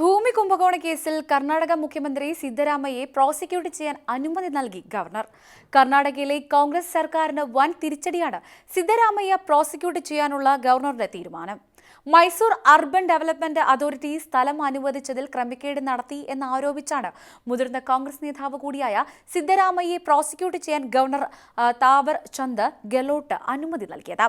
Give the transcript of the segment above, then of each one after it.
ഭൂമി കുംഭകോണ കേസിൽ കർണാടക മുഖ്യമന്ത്രി സിദ്ധരാമയ്യെ പ്രോസിക്യൂട്ട് ചെയ്യാൻ അനുമതി നൽകി ഗവർണർ. കർണാടകയിലെ കോൺഗ്രസ് സർക്കാരിന് വൻ തിരിച്ചടിയാണ് സിദ്ധരാമയ്യ പ്രോസിക്യൂട്ട് ചെയ്യാനുള്ള ഗവർണറുടെ തീരുമാനം. മൈസൂർ അർബൻ ഡെവലപ്മെന്റ് അതോറിറ്റി സ്ഥലം അനുവദിച്ചതിൽ ക്രമക്കേട് നടത്തി എന്ന് ആരോപിച്ചാണ് മുതിർന്ന കോൺഗ്രസ് നേതാവ് കൂടിയായ സിദ്ധരാമയ്യെ പ്രോസിക്യൂട്ട് ചെയ്യാൻ ഗവർണർ താവർ ചന്ദ് ഗെലോട്ട് അനുമതി നൽകിയത്.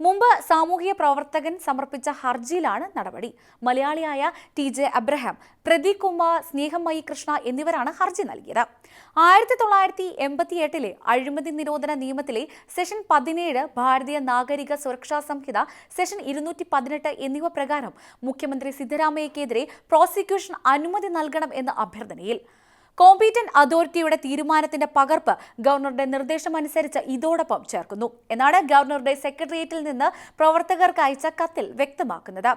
മുമ്പ് സാമൂഹിക പ്രവർത്തകൻ സമർപ്പിച്ച ഹർജിയിലാണ് നടപടി. മലയാളിയായ T J Abraham Pradeep Kumar Snehamayi Krishna എന്നിവരാണ് ഹർജി നൽകിയത്. ആയിരത്തി തൊള്ളായിരത്തി എൺപത്തി എട്ടിലെ അഴിമതി നിരോധന നിയമത്തിലെ സെഷൻ പതിനേഴ് ഭാരതീയ നാഗരിക സുരക്ഷാ സംഹിത സെഷൻ ഇരുന്നൂറ്റി പതിനെട്ട് എന്നിവ പ്രകാരം മുഖ്യമന്ത്രി സിദ്ധരാമയ്യക്കെതിരെ പ്രോസിക്യൂഷൻ അനുമതി നൽകണം എന്ന അഭ്യർത്ഥനയിൽ കോമ്പീറ്റന്റ് അതോറിറ്റിയുടെ തീരുമാനത്തിന്റെ പകർപ്പ് ഗവർണറുടെ നിർദ്ദേശമനുസരിച്ച് ഇതോടൊപ്പം ചേർക്കുന്നു. എന്നാണ് ഗവർണറുടെ സെക്രട്ടേറിയറ്റിൽ നിന്ന് പ്രവർത്തകർക്ക് അയച്ച കത്തിൽ വ്യക്തമാക്കുന്നത്.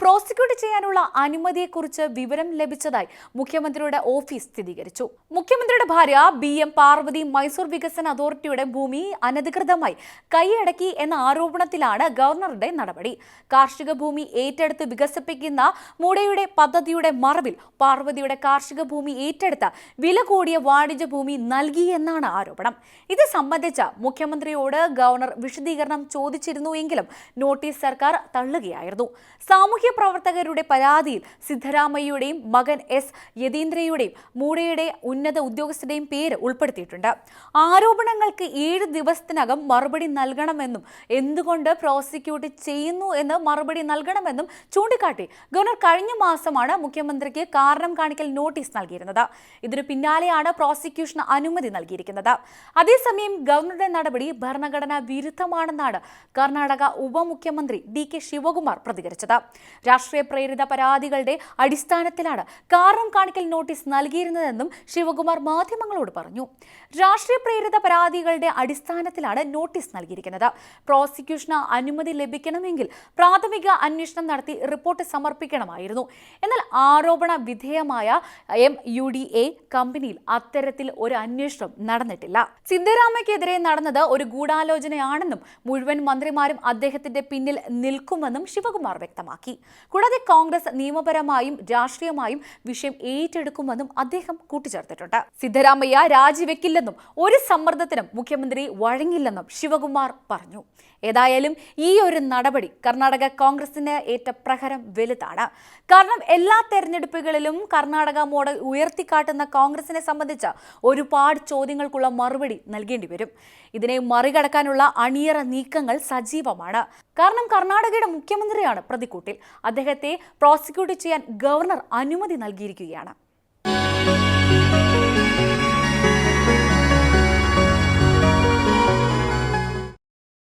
പ്രോസിക്യൂട്ട് ചെയ്യാനുള്ള അനുമതിയെക്കുറിച്ച് വിവരം ലഭിച്ചതായി മുഖ്യമന്ത്രിയുടെ ഓഫീസ് സ്ഥിരീകരിച്ചു. മുഖ്യമന്ത്രിയുടെ ഭാര്യ ബി എം പാർവതി മൈസൂർ വികസന അതോറിറ്റിയുടെ ഭൂമി അനധികൃതമായി കൈയടക്കി എന്ന ആരോപണത്തിലാണ് ഗവർണറുടെ നടപടി. കാർഷിക ഭൂമി ഏറ്റെടുത്ത് വികസിപ്പിക്കുന്ന മുടയുടെ പദ്ധതിയുടെ മറവിൽ പാർവതിയുടെ കാർഷിക ഭൂമി ഏറ്റെടുത്ത് വില കൂടിയ വാണിജ്യ ഭൂമി നൽകി എന്നാണ് ആരോപണം. ഇത് സംബന്ധിച്ച് മുഖ്യമന്ത്രിയോട് ഗവർണർ വിശദീകരണം ചോദിച്ചിരുന്നു എങ്കിലും നോട്ടീസ് സർക്കാർ തള്ളുകയായിരുന്നു. സാമൂഹ്യ പ്രവർത്തകരുടെ പരാതിയിൽ സിദ്ധരാമയ്യയുടെയും മകൻ എസ് യതീന്ദ്രയുടെയും മൂടയുടെ ഉന്നത ഉദ്യോഗസ്ഥരുടെയും പേര് ഉൾപ്പെടുത്തിയിട്ടുണ്ട്. ആരോപണങ്ങൾക്ക് ഏഴ് ദിവസത്തിനകം മറുപടി നൽകണമെന്നും എന്തുകൊണ്ട് പ്രോസിക്യൂട്ട് ചെയ്യുന്നു എന്ന് മറുപടി നൽകണമെന്നും ചൂണ്ടിക്കാട്ടി ഗവർണർ കഴിഞ്ഞ മാസമാണ് മുഖ്യമന്ത്രിക്ക് കാരണം കാണിക്കൽ നോട്ടീസ് നൽകിയിരുന്നത്. ഇതിനു പിന്നാലെയാണ് പ്രോസിക്യൂഷൻ അനുമതി നൽകിയിരിക്കുന്നത്. അതേസമയം ഗവർണറുടെ നടപടി ഭരണഘടനാ വിരുദ്ധമാണെന്നാണ് കർണാടക ഉപമുഖ്യമന്ത്രി ഡി കെ ശിവകുമാർ പ്രതികരിച്ചത്. രാഷ്ട്രീയ പ്രേരിത പരാതികളുടെ അടിസ്ഥാനത്തിലാണ് കാരണം കാണിക്കൽ നോട്ടീസ് നൽകിയിരുന്നതെന്നും ശിവകുമാർ മാധ്യമങ്ങളോട് പറഞ്ഞു. രാഷ്ട്രീയ പ്രേരിത പരാതികളുടെ അടിസ്ഥാനത്തിലാണ് നോട്ടീസ് നൽകിയിരിക്കുന്നത്. പ്രോസിക്യൂഷന് അനുമതി ലഭിക്കണമെങ്കിൽ പ്രാഥമിക അന്വേഷണം നടത്തി റിപ്പോർട്ട് സമർപ്പിക്കണമായിരുന്നു. എന്നാൽ ആരോപണ വിധേയമായ എം യു ഡി എ കമ്പനിയിൽ അത്തരത്തിൽ ഒരു അന്വേഷണം നടന്നിട്ടില്ല. സിദ്ധരാമയ്ക്കെതിരെ നടന്നത് ഒരു ഗൂഢാലോചനയാണെന്നും മുഴുവൻ മന്ത്രിമാരും അദ്ദേഹത്തിന്റെ പിന്നിൽ നിൽക്കുമെന്നും ശിവകുമാർ വ്യക്തമാക്കി. കൂടാതെ കോൺഗ്രസ് നിയമപരമായും രാഷ്ട്രീയമായും വിഷയം ഏറ്റെടുക്കുമെന്നും അദ്ദേഹം കൂട്ടിച്ചേർത്തിട്ടുണ്ട്. സിദ്ധരാമയ്യ രാജിവെക്കില്ലെന്നും ഒരു സമ്മർദ്ദത്തിനും മുഖ്യമന്ത്രി വഴങ്ങില്ലെന്നും ശിവകുമാർ പറഞ്ഞു. ഏതായാലും ഈ ഒരു നടപടി കർണാടക കോൺഗ്രസിന് ഏറ്റ പ്രഹരം വലുതാണ്. കാരണം എല്ലാ തെരഞ്ഞെടുപ്പുകളിലും കർണാടക മോഡൽ ഉയർത്തിക്കാട്ടുന്ന കോൺഗ്രസിനെ സംബന്ധിച്ച് ഒരുപാട് ചോദ്യങ്ങൾക്കുള്ള മറുപടി നൽകേണ്ടി വരും. ഇതിനെ മറികടക്കാനുള്ള അണിയറ നീക്കങ്ങൾ സജീവമാണ്. കാരണം കർണാടകയുടെ മുഖ്യമന്ത്രിയാണ് പ്രതിക്കൂട്ടിൽ. അദ്ദേഹത്തെ പ്രോസിക്യൂട്ട് ചെയ്യാൻ ഗവർണർ അനുമതി നൽകിയിരിക്കുകയാണ്.